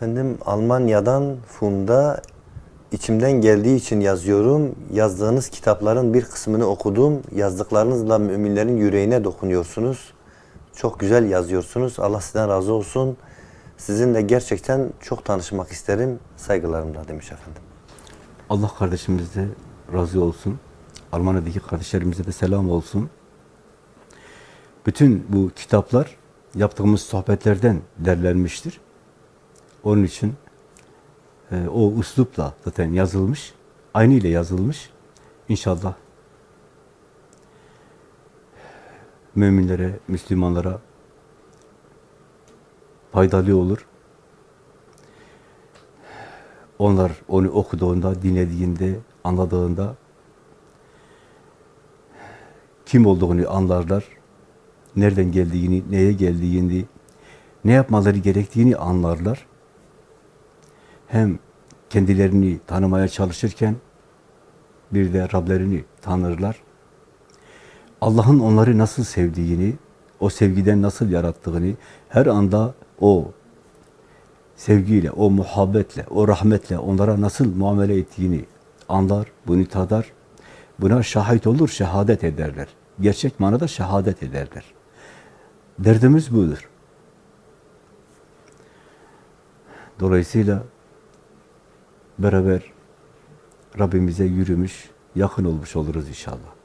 Efendim Almanya'dan Funda içimden geldiği için yazıyorum. Yazdığınız kitapların bir kısmını okudum. Yazdıklarınızla müminlerin yüreğine dokunuyorsunuz. Çok güzel yazıyorsunuz. Allah sizden razı olsun. Sizinle gerçekten çok tanışmak isterim. Saygılarımla demiş efendim. Allah kardeşimiz de razı olsun. Almanya'daki kardeşlerimize de selam olsun. Bütün bu kitaplar yaptığımız sohbetlerden derlenmiştir. Onun için e, o üslupla zaten yazılmış. Aynı ile yazılmış. İnşallah müminlere, Müslümanlara faydalı olur. Onlar onu okuduğunda, dinlediğinde, anladığında kim olduğunu anlarlar. Nereden geldiğini, neye geldiğini, ne yapmaları gerektiğini anlarlar. Hem kendilerini tanımaya çalışırken bir de Rablerini tanırlar. Allah'ın onları nasıl sevdiğini, o sevgiden nasıl yarattığını, her anda o sevgiyle, o muhabbetle, o rahmetle onlara nasıl muamele ettiğini anlar, bunu tadar. Buna şahit olur, şehadet ederler. Gerçek manada şehadet ederler. Derdimiz budur. Dolayısıyla beraber Rabbimize yürümüş, yakın olmuş oluruz inşallah.